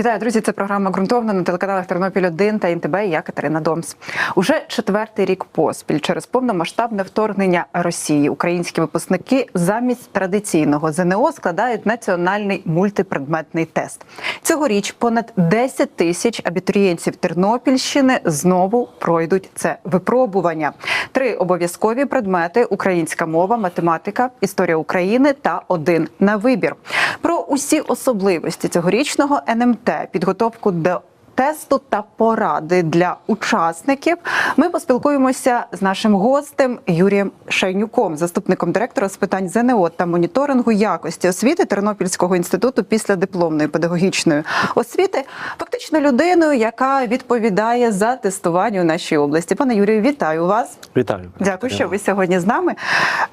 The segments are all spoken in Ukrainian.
Вітаю, друзі! Це програма ґрунтовна на телеканалах Тернопіль 1 та НТБ. Я Катерина Домс. Уже четвертий рік поспіль через повномасштабне вторгнення Росії українські випускники замість традиційного ЗНО складають національний мультипредметний тест. Цьогоріч понад 10 тисяч абітурієнтів Тернопільщини знову пройдуть це випробування. Три обов'язкові предмети: українська мова, математика, історія України та один на вибір. Про усі особливості цьогорічного НМТ, підготовку до тесту та поради для учасників. Ми поспілкуємося з нашим гостем Юрієм Шайнюком, заступником директора з питань ЗНО та моніторингу якості освіти Тернопільського інституту після дипломної педагогічної освіти, фактично людиною, яка відповідає за тестування у нашій області. Пане Юрію, вітаю вас. Вітаю. Дякую, що ви сьогодні з нами.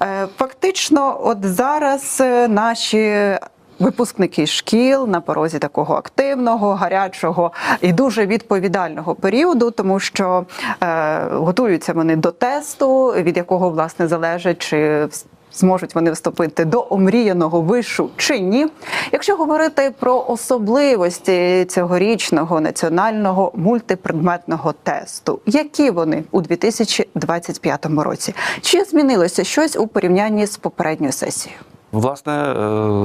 Е, Фактично, от зараз е, наші. Випускники шкіл на порозі такого активного, гарячого і дуже відповідального періоду, тому що е, готуються вони до тесту, від якого власне залежить, чи зможуть вони вступити до омріяного вишу чи ні. Якщо говорити про особливості цьогорічного національного мультипредметного тесту, які вони у 2025 році? Чи змінилося щось у порівнянні з попередньою сесією? Власне, е,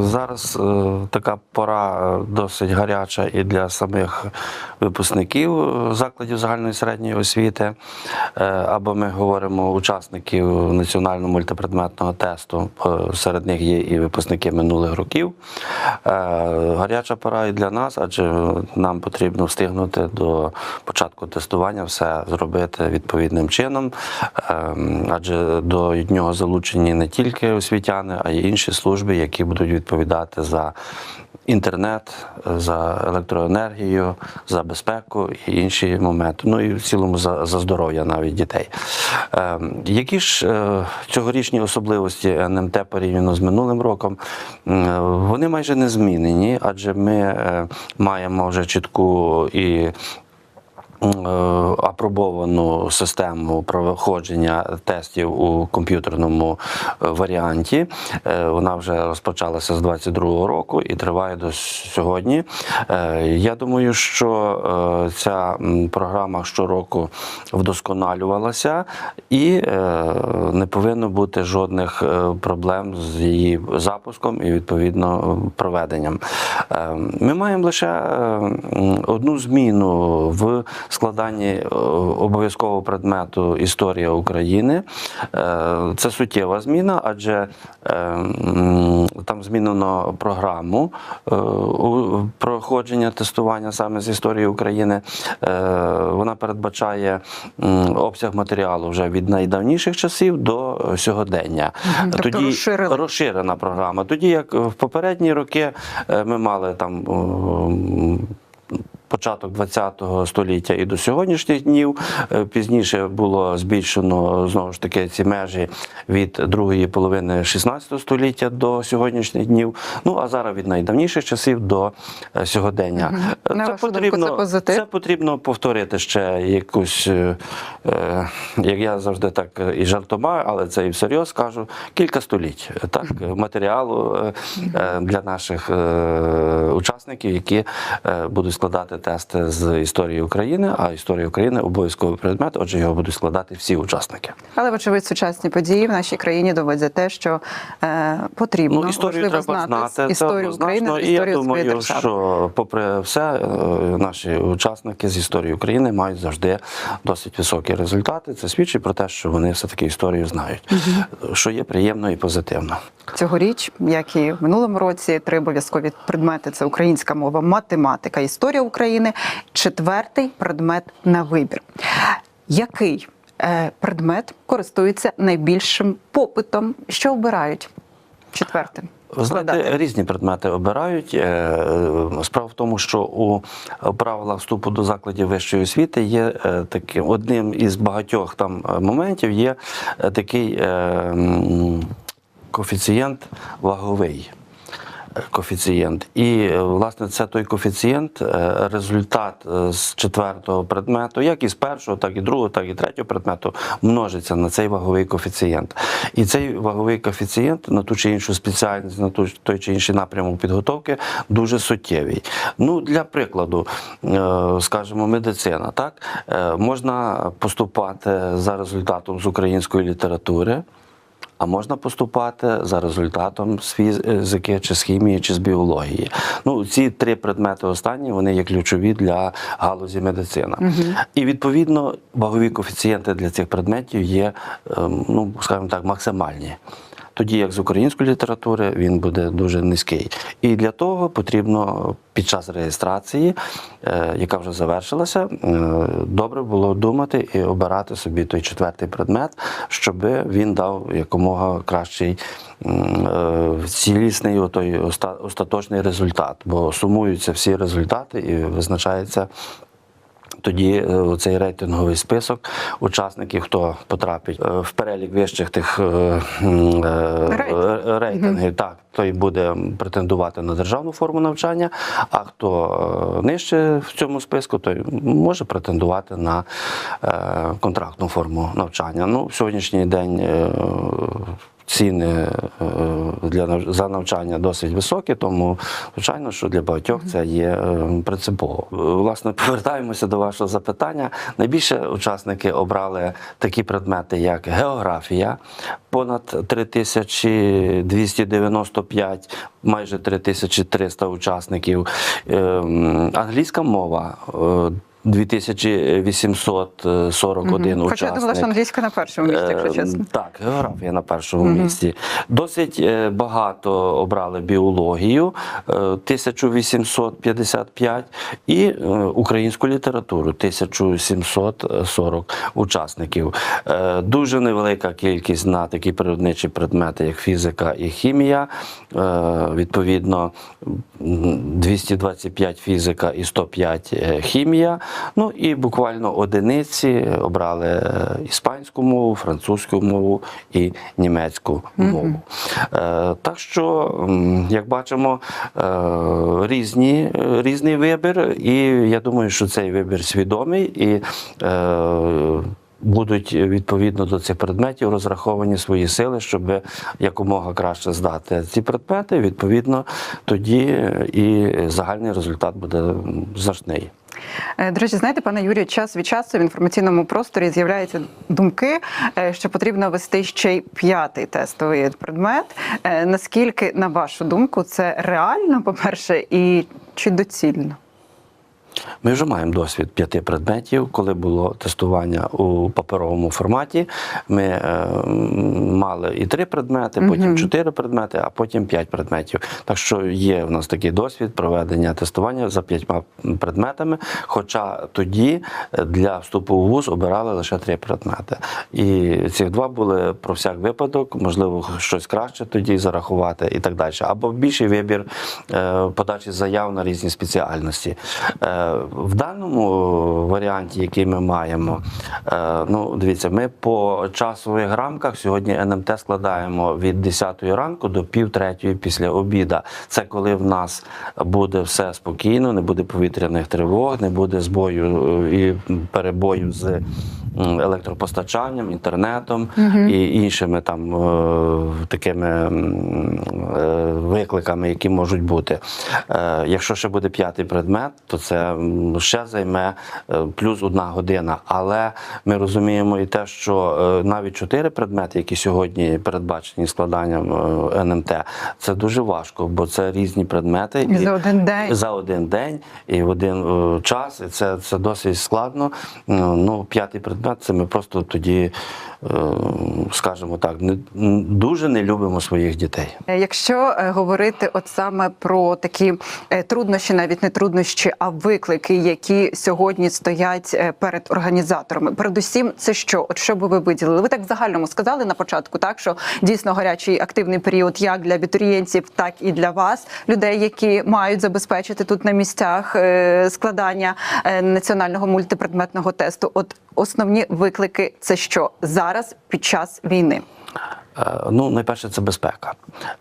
зараз е, така пора е, досить гаряча і для самих випускників закладів загальної середньої освіти, або ми говоримо учасників національного мультипредметного тесту. Серед них є і випускники минулих років. Гаряча пора і для нас, адже нам потрібно встигнути до початку тестування все зробити відповідним чином, Ем, адже до нього залучені не тільки освітяни, а й інші служби, які будуть відповідати за інтернет, за електроенергію, за безпеку і інші моменти. Ну і в цілому за, за здоров'я навіть дітей. Ем, Які ж е, цьогорічні особливості НМТ порівняно з минулим роком? М, Вони майже не змінені, адже ми е, маємо вже чітку і е, апробовану систему проходження тестів у комп'ютерному е, варіанті. Е, Вона вже розпочалася з 22-го року і триває до сьогодні. Е, Я думаю, що е, ця програма щороку вдосконалювалася і е, не повинно бути жодних е, проблем з її запуском і відповідно проведенням. Е, Ми маємо лише е, одну зміну в складанні е, обов'язкового предмету Історія України. Е, Це суттєва зміна, адже е, там змінено програму проходження тестування саме з історії України. Вона передбачає обсяг матеріалу вже від найдавніших часів до сьогодення. Тобто розширили. розширена програма. Тоді як в попередні роки ми мали там. Початок ХХ століття і до сьогоднішніх днів Е, пізніше було збільшено знову ж таки ці межі від другої половини 16 століття до сьогоднішніх днів. Ну а зараз від найдавніших часів до е, сьогодення. На вашу думку, це позитив? це потрібно повторити ще якусь, е, як я завжди так і жартома, але це і всерйоз кажу, кілька століть так, матеріалу е, для наших е, учасників, які е, будуть складати тести з історії України, а історія України обов'язковий предмет, отже, його будуть складати всі учасники. Але, вочевидь, сучасні події в нашій країні доводять те, що е, потрібно Ну, історію треба знати, це історію України, однозначно. історію і я думаю, держави. що попри все, е, наші учасники з історії України мають завжди досить високі результати. Це свідчить про те, що вони все таки історію знають, що є приємно і позитивно. Цьогоріч, як і в минулому році, три обов'язкові предмети: це українська мова, математика, історія України. Четвертий предмет на вибір. Який е, предмет користується найбільшим попитом? Що обирають четвертим? Ви знаєте, різні предмети обирають. Е, Справа в тому, що у правилах вступу до закладів вищої освіти є е, таким одним із багатьох там моментів є такий коефіцієнт ваговий. Коефіцієнт. І е, власне це той коефіцієнт, е, результат е, з четвертого предмету, як і з першого, так і другого, так і третього предмету, множиться на цей ваговий коефіцієнт. І цей ваговий коефіцієнт на ту чи іншу спеціальність, на ту той чи інший напрямок підготовки дуже суттєвий. Ну, для прикладу, скажімо, медицина, так можна поступати за результатом з української літератури. А можна поступати за результатом з фізики, чи з хімії, чи з біології. Ну, ці три предмети останні вони є ключові для галузі медицина. І відповідно вагові коефіцієнти для цих предметів є, ем, ну скажімо так, максимальні. Тоді як з української літератури він буде дуже низький. І для того потрібно під час реєстрації, е, яка вже завершилася, е, добре було думати і обирати собі той четвертий предмет, щоб він дав якомога кращий е, цілісний отой остаточний результат, бо сумуються всі результати і визначається. Тоді е, цей рейтинговий список учасників, хто потрапить е, в перелік вищих тих е, Рейтинг. рейтингів, так той буде претендувати на державну форму навчання. А хто нижче в цьому списку, той може претендувати на контрактну форму навчання. Ну, в сьогоднішній день. Ціни е, для за навчання досить високі, тому звичайно, що для багатьох це є е, принципово. Е, Власне, повертаємося до вашого запитання. Найбільше учасники обрали такі предмети, як географія, понад 3295, майже 3300 учасників, Ем, англійська мова. Е, 2841 Хоча я учасник. думала, що англійська на першому місці, якщо Е, чесно. Так, географія на першому місці. Досить е, багато обрали біологію е, 1855 і е, українську літературу 1740 учасників. Дуже невелика кількість на такі природничі предмети, як фізика і хімія. Відповідно, м, 225 фізика і 105 е, хімія. Ну і буквально одиниці обрали е, іспанську мову, французьку мову і німецьку мову. Е, Так що, як бачимо, е, різні, різний вибір, і я думаю, що цей вибір свідомий і. е, Будуть відповідно до цих предметів розраховані свої сили, щоб якомога краще здати ці предмети. Відповідно, тоді і загальний результат буде значний. Е, До речі, знаєте, пане Юрію, час від часу в інформаційному просторі з'являються думки, е, що потрібно вести ще й п'ятий тестовий предмет. Е, Наскільки, на вашу думку, це реально, по-перше, і чи доцільно? Ми вже маємо досвід п'яти предметів, коли було тестування у паперовому форматі. Ми е, мали і три предмети, потім чотири предмети, а потім п'ять предметів. Так що є в нас такий досвід проведення тестування за п'ятьма предметами. Хоча тоді е, для вступу в ВУЗ обирали лише три предмети. І ці два були про всяк випадок, можливо, щось краще тоді зарахувати і так далі. Або більший вибір е, подачі заяв на різні спеціальності. Е, В даному варіанті, який ми маємо, е, ну дивіться, ми по часових рамках сьогодні НМТ складаємо від 10 ранку до пів третьої після обіда. Це коли в нас буде все спокійно, не буде повітряних тривог, не буде збою е, і перебою з електропостачанням, інтернетом і іншими там е, такими е, викликами, які можуть бути. Е, Якщо ще буде п'ятий предмет, то це ще займе плюс одна година. Але ми розуміємо і те, що навіть чотири предмети, які сьогодні передбачені складанням НМТ, це дуже важко, бо це різні предмети І за один день. за один день і в один час. І це, це досить складно. Ну, п'ятий предмет це ми просто тоді, скажімо так, не, дуже не любимо своїх дітей. Е, Якщо е, говорити от саме про такі е, труднощі, навіть не труднощі, а виклики, які сьогодні стоять е, перед організаторами, передусім, це що? От що би ви виділили? Ви так в загальному сказали на початку, так що дійсно гарячий активний період як для абітурієнтів, так і для вас, людей, які мають забезпечити тут на місцях е, складання е, національного мультипредметного тесту. От основні виклики це що зараз під час війни? Е, Ну, найперше, це безпека.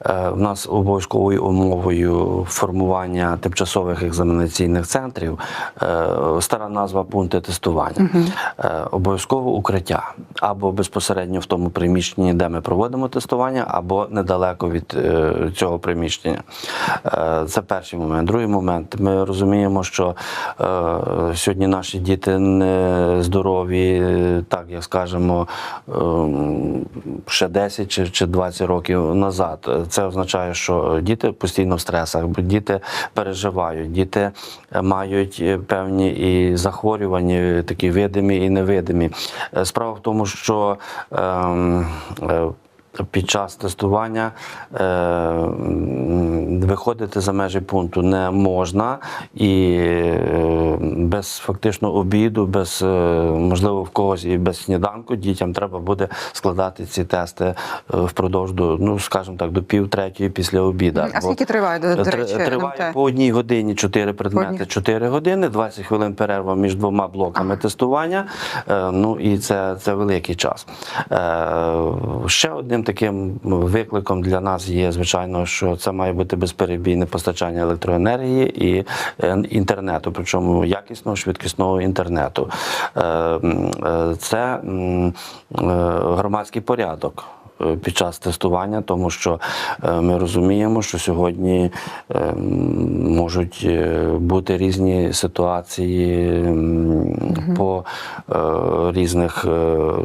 Е, У нас обов'язковою умовою формування тимчасових екзаменаційних центрів е, стара назва пункти тестування. Е, Обов'язково укриття або безпосередньо в тому приміщенні, де ми проводимо тестування, або недалеко від е, цього приміщення. Е, Це перший момент. Другий момент. Ми розуміємо, що е, сьогодні наші діти не здорові, е, так як скажемо, ем, ще 10 чи, чи 20 років назад. Це означає, що діти постійно в стресах, діти переживають, діти е, мають е, певні і захворювання, такі видимі і невидимі. Е, Справа в тому, що ем, е, під час тестування е, виходити за межі пункту не можна і е, без фактично обіду, без е, можливо в когось і без сніданку дітям треба буде складати ці тести е, впродовж до, ну скажімо так, до пів третьої після обіду. А скільки триває, до, до речі, Триває НМТ? по одній годині чотири предмети, 4 години, 20 хвилин перерва між двома блоками тестування. Е, Ну і це, це великий час. Е, Ще одним таким викликом для нас є, звичайно, що це має бути безперебійне постачання електроенергії і е, інтернету, причому якісного швидкісного інтернету. Е, е, Це громадський порядок під час тестування, тому що е, ми розуміємо, що сьогодні е, можуть е, бути різні ситуації м, по різних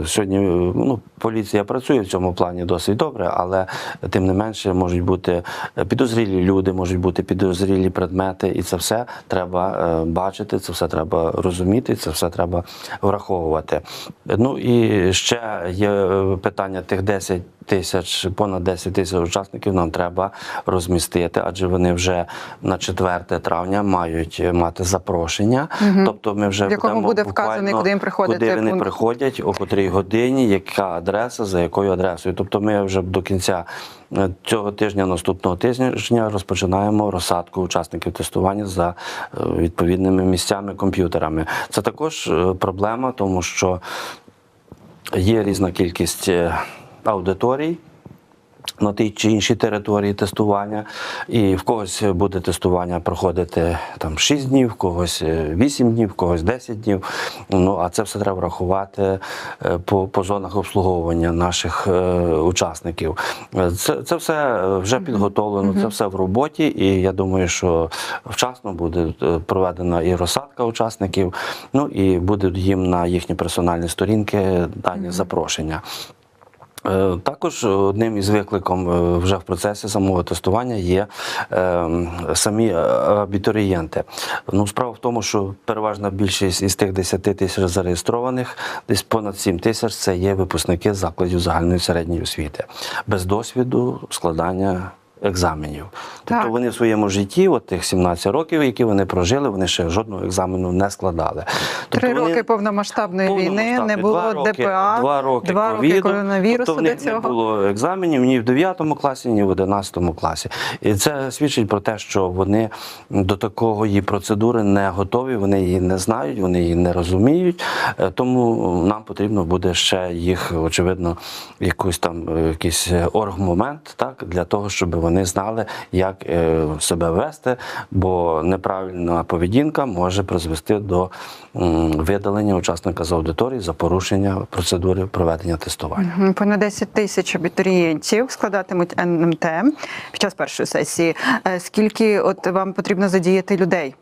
сьогодні. Ну, поліція працює в цьому плані досить добре, але тим не менше можуть бути підозрілі люди, можуть бути підозрілі предмети, і це все треба бачити, це все треба розуміти, це все треба враховувати. Ну і ще є питання тих 10 тисяч, понад 10 тисяч учасників нам треба розмістити, адже вони вже на 4 травня мають мати запрошення. Тобто ми вже В якому буде вказаний, куди їм приходити Куди вони пункт. приходять, о котрій годині, яка адреса, за якою адресою. Тобто ми вже до кінця е, цього тижня, наступного тижня розпочинаємо розсадку учасників тестування за е, відповідними місцями, комп'ютерами. Це також е, проблема, тому що є різна кількість аудиторій. На тій чи іншій території тестування, і в когось буде тестування проходити там 6 днів, в когось е, 8 днів, в когось 10 днів. Ну а це все треба врахувати е, по, по зонах обслуговування наших е, учасників. Е, Це, це все е, вже підготовлено, це все в роботі, і я думаю, що вчасно буде е, проведена і розсадка учасників. Ну і будуть їм на їхні персональні сторінки дані запрошення. Е, Також одним із викликом е, вже в процесі самого тестування є е, самі абітурієнти. Ну, справа в тому, що переважна більшість із тих 10 тисяч зареєстрованих, десь понад 7 тисяч це є випускники закладів загальної середньої освіти без досвіду складання. Екзаменів, тобто Так. вони в своєму житті, от тих 17 років, які вони прожили, вони ще жодного екзамену не складали. Тобто Три вони- роки повномасштабної війни не було Два роки- ДПА, два роки, два роки коронавірусу тобто в до цього. не було екзаменів ні в 9 класі, ні в 11 класі. І це свідчить про те, що вони до такої процедури не готові, вони її не знають, вони її не розуміють. Е, Тому нам потрібно буде ще їх, очевидно, якийсь там е, якийсь оргмомент, так, для того, щоб вони знали, як е, себе вести, бо неправильна поведінка може призвести до видалення учасника з аудиторії за порушення процедури проведення тестування. Понад 10 тисяч абітурієнтів складатимуть НМТ під час першої сесії. Е, Скільки от вам потрібно задіяти людей?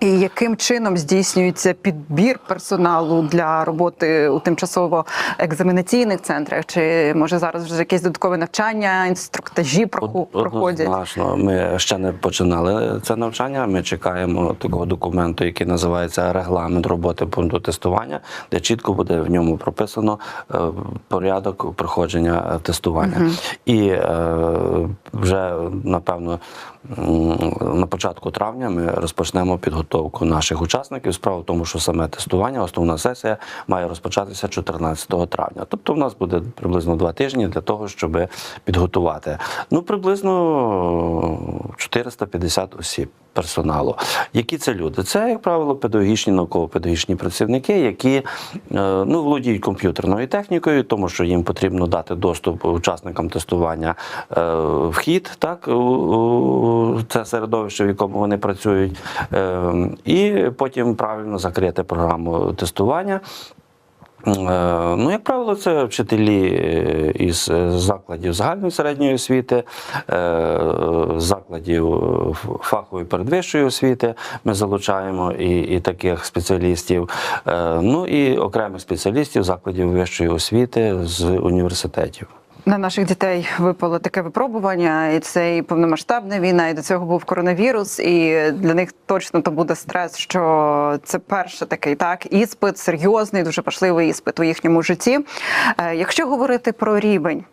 І яким чином здійснюється підбір персоналу для роботи у тимчасово екзаменаційних центрах? Чи може зараз вже якесь додаткове навчання, інструктажі проходять? Однозначно, ми ще не починали це навчання. Ми чекаємо такого документу, який називається регламент роботи пункту тестування, де чітко буде в ньому прописано е, порядок проходження тестування. І е, вже напевно на початку травня ми розпочнемо підготовку наших учасників. Справа в тому, що саме тестування, основна сесія має розпочатися 14 травня. Тобто, в нас буде приблизно два тижні для того, щоб підготувати. Ну, приблизно 450 осіб. Персоналу. Які це люди? Це, як правило, педагогічні науково-педагогічні працівники, які е, ну, володіють комп'ютерною технікою, тому що їм потрібно дати доступ учасникам тестування е, вхід так, це середовище, в якому вони працюють, е, і потім правильно закрити програму тестування. Е, Ну, як правило, це вчителі е, із е, закладів загальної середньої освіти, закладів фахової передвищої освіти. Ми залучаємо і, і таких спеціалістів. Ну і окремих спеціалістів закладів вищої освіти з університетів. На наших дітей випало таке випробування, і це і повномасштабна війна, і до цього був коронавірус. І для них точно то буде стрес, що це перший такий так іспит, серйозний, дуже важливий іспит у їхньому житті. Е, Якщо говорити про рівень.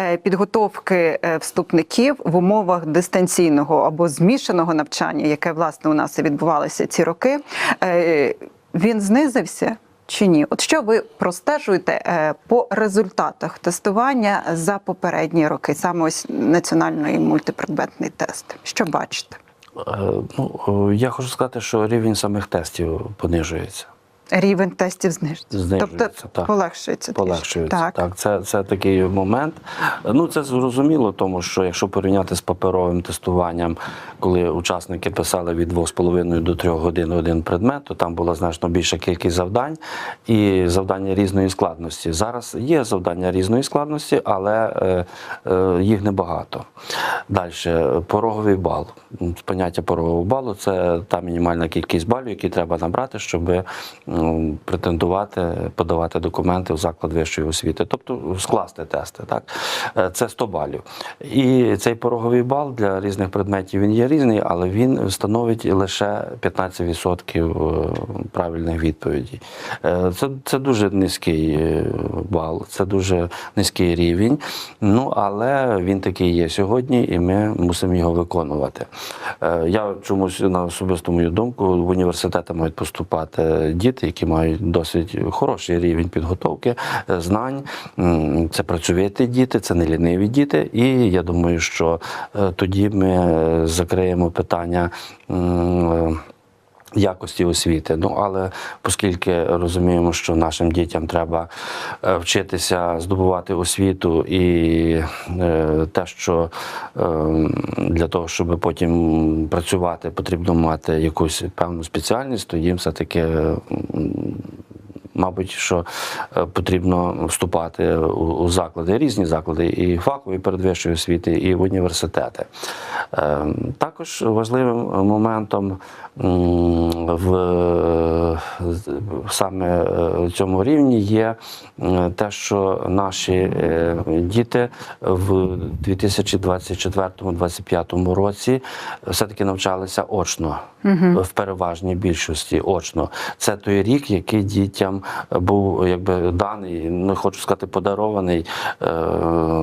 е, Підготовки е, вступників в умовах дистанційного або змішаного навчання, яке власне у нас і відбувалося ці роки, він знизився чи ні? От що ви простежуєте е, по результатах тестування за попередні роки, саме ось національний мультипредметний тест? Що бачите? Е, Ну, е, я хочу сказати, що рівень самих тестів понижується. Рівень тестів знижується, Знижується, тобто так. полегшується. Полегшується. Так. Так, це, це такий момент. Ну, це зрозуміло, тому що якщо порівняти з паперовим тестуванням, коли учасники писали від 2,5 до 3 годин один предмет, то там була значно більша кількість завдань і завдання різної складності. Зараз є завдання різної складності, але е, е, їх небагато. Далі, пороговий бал. Поняття порогового балу це та мінімальна кількість балів, які треба набрати, щоб претендувати, подавати документи в заклад вищої освіти, тобто скласти тести. Так? Е, Це 100 балів. І цей пороговий бал для різних предметів він є різний, але він становить лише 15% правильних відповідей. Е, Це, це дуже низький е, бал, це дуже низький рівень. Ну, але він такий є сьогодні, і ми мусимо його виконувати. Е, Я чомусь на особисту мою думку, в університети мають поступати діти, які мають досить хороший рівень підготовки, е, знань. Це працьовиті діти, це не ліниві діти. І я думаю, що е, тоді ми е, закриємо питання. Якості освіти. Ну але оскільки розуміємо, що нашим дітям треба е, вчитися здобувати освіту, і е, те, що е, для того, щоб потім працювати, потрібно мати якусь певну спеціальність, то їм все-таки. м, Мабуть, що е, потрібно вступати у, заклади, різні заклади, і фахові передвищої освіти, і в університети. Е, Також важливим моментом в саме е, цьому рівні є те, що наші діти в 2024-2025 році все-таки навчалися очно в переважній більшості очно. Це той рік, який дітям був якби даний, не хочу сказати, подарований е,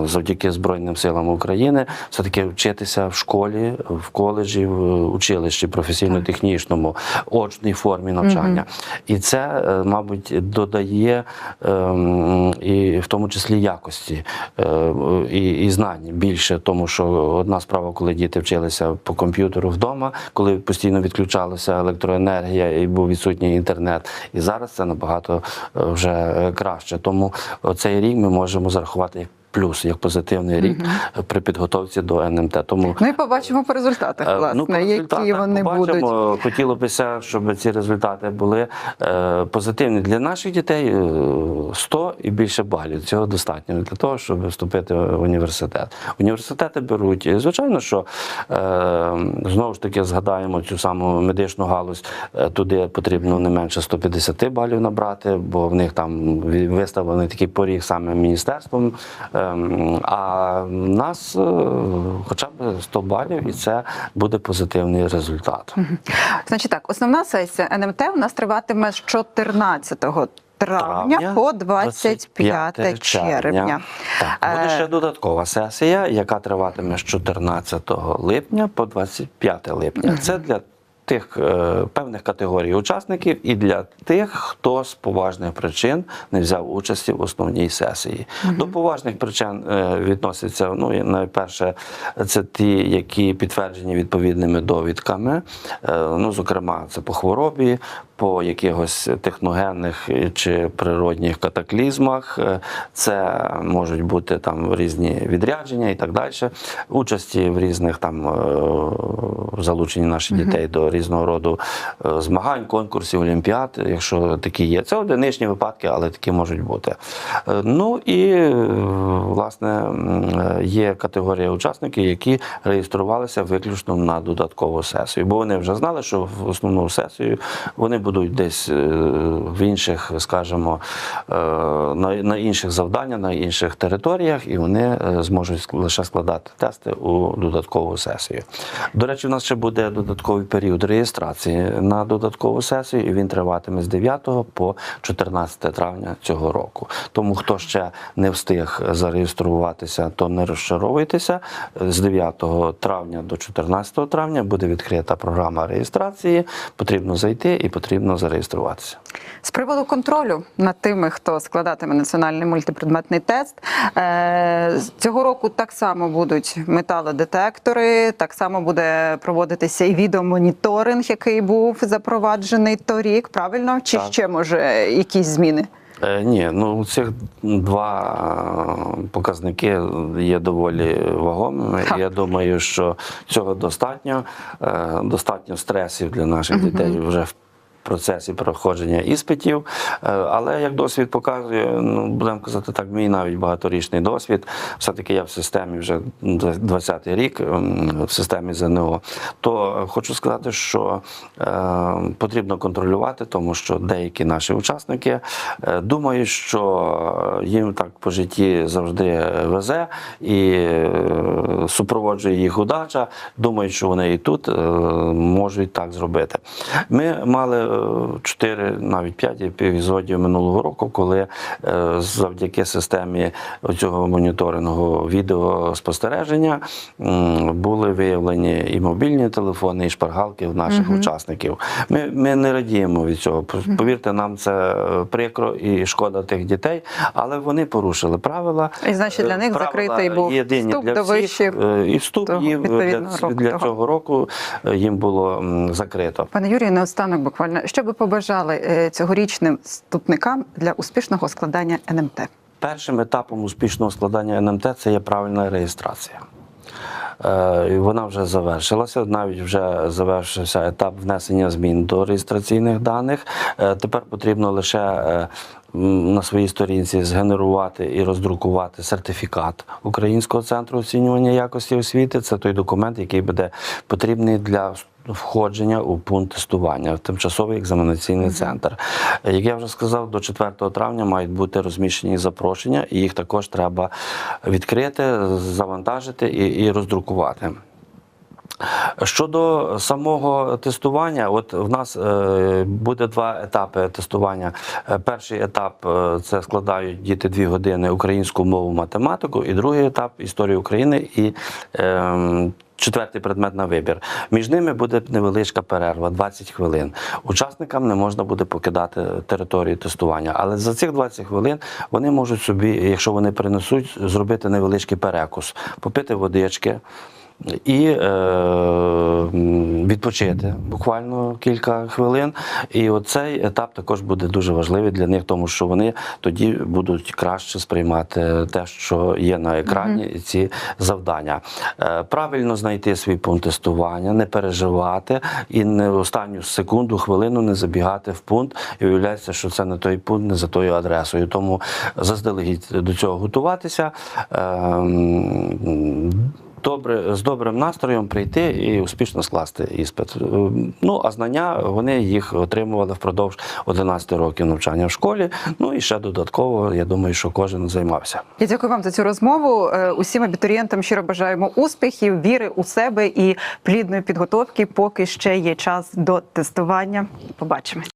завдяки Збройним силам України. Все таки вчитися в школі, в коледжі, в училищі професійно-технічному, очній формі навчання. І це, е, мабуть, додає ем, і в тому числі якості е, і, знань більше, тому що одна справа, коли діти вчилися по комп'ютеру вдома, коли постійно відключалася електроенергія і був відсутній інтернет. І зараз це набагато е, вже е, краще. Тому цей рік ми можемо зарахувати як плюс, як позитивний рік е, при підготовці до НМТ. Тому Ну і побачимо по результатах, Е, власне, по які результатах вони будуть. Хотілося б, щоб ці результати були е, позитивні для наших дітей. е, 100 і більше балів. Цього достатньо для того, щоб вступити в університет. Університети беруть, і, звичайно, що е, знову ж таки згадаємо цю саму медичну галузь. е, Туди потрібно не менше 150 балів набрати, бо в них там виставлений такий поріг саме міністерством. Ем, А в нас е, хоча б 100 балів, і це буде позитивний результат. Значить так, основна сесія НМТ у нас триватиме з 14 травня, по 25 червня. Так, буде Е, ще додаткова сесія, яка триватиме з 14 липня по 25 липня. Це для тих е, певних категорій учасників і для тих, хто з поважних причин не взяв участі в основній сесії. До поважних причин е, відносяться ну найперше, це ті, які підтверджені відповідними довідками. Е, ну, зокрема, це по хворобі, по якихось техногенних чи природних катаклізмах. Е, Це можуть бути там різні відрядження і так далі. Участі в різних там е, залучені наші дітей до різного роду е, змагань, конкурсів, олімпіад, якщо такі є. Це одиничні випадки, але такі можуть бути. Е, Ну і е, власне є категорія учасників, які реєструвалися виключно на додаткову сесію, бо вони вже знали, що в основну сесію вони будуть десь в інших, скажімо, на, інших завданнях, на інших територіях, і вони зможуть лише складати тести у додаткову сесію. До речі, у нас ще буде додатковий період реєстрації на додаткову сесію, і він триватиме з 9 по 14 травня цього року. Тому хто ще не встиг зареєструватися, то не розчаровуйтеся. З 9 травня до 14 травня буде відкрита програма реєстрації. Потрібно зайти і потрібно зареєструватися. З приводу контролю над тими, хто складатиме національний мультипредметний тест, е, цього року так само будуть металодетектори, так само буде проводитися і відеомоніторинг, який був запроваджений торік. Правильно? Чи Так. ще може якісь зміни? Е, ні, ну цих два е, показники є доволі вагомими. Так. Я думаю, що цього достатньо. Е, достатньо стресів для наших дітей вже в процесі проходження іспитів. Е, але як досвід показує, ну будемо казати так, мій навіть багаторічний досвід. Все-таки я в системі вже 20-й рік в системі ЗНО. То хочу сказати, що е, потрібно контролювати, тому що деякі наші учасники е, думають, що їм так по житті завжди везе і е, супроводжує їх удача. Думають, що вони і тут е, можуть так зробити. Ми мали е, чотири, навіть п'ять епізодів минулого року, коли е, завдяки системі цього моніторингу відеоспостереження були виявлені і мобільні телефони, і шпаргалки в наших учасників. Ми, ми не радіємо від цього. Повірте, нам це е, прикро і шкода тих дітей, але вони порушили правила. І, значить, для Е, них правила закритий був єдині вступ для до всіх, вищих, е, і вступ того, їм для, року для того. цього року е, їм було закрито. Пане Юрію, наостанок буквально що би побажали е, цьогорічним вступникам для успішного складання НМТ? Першим етапом успішного складання НМТ це є правильна реєстрація. Е, Вона вже завершилася. Навіть вже завершився етап внесення змін до реєстраційних даних. Е, Тепер потрібно лише е, на своїй сторінці згенерувати і роздрукувати сертифікат Українського центру оцінювання якості освіти. Це той документ, який буде потрібний для входження у пункт тестування в тимчасовий екзаменаційний центр. Е, Як я вже сказав, до 4 травня мають бути розміщені запрошення, і їх також треба відкрити, завантажити і, і роздрукувати. Щодо самого тестування, от в нас е, буде два етапи тестування. Е, Перший етап е, це складають діти дві години українську мову, математику, і другий етап історію України і е, Четвертий предмет на вибір. Між ними буде невеличка перерва, 20 хвилин. Учасникам не можна буде покидати територію тестування. Але за цих 20 хвилин вони можуть собі, якщо вони принесуть, зробити невеличкий перекус, попити водички і е, відпочити буквально кілька хвилин. І оцей етап також буде дуже важливий для них, тому що вони тоді будуть краще сприймати те, що є на екрані, і ці завдання. Е, правильно знайти свій пункт тестування, не переживати і не в останню секунду, хвилину не забігати в пункт і виявляється, що це не той пункт, не за тою адресою. Тому заздалегідь до цього готуватися. Ем, Добре, з добрим настроєм прийти і успішно скласти іспит. Е, Ну а знання вони їх отримували впродовж 11 років навчання в школі. Ну і ще додатково, я думаю, що кожен займався. Я дякую вам за цю розмову. Е, Усім абітурієнтам щиро бажаємо успіхів, віри у себе і плідної підготовки, поки ще є час до тестування. Побачимось.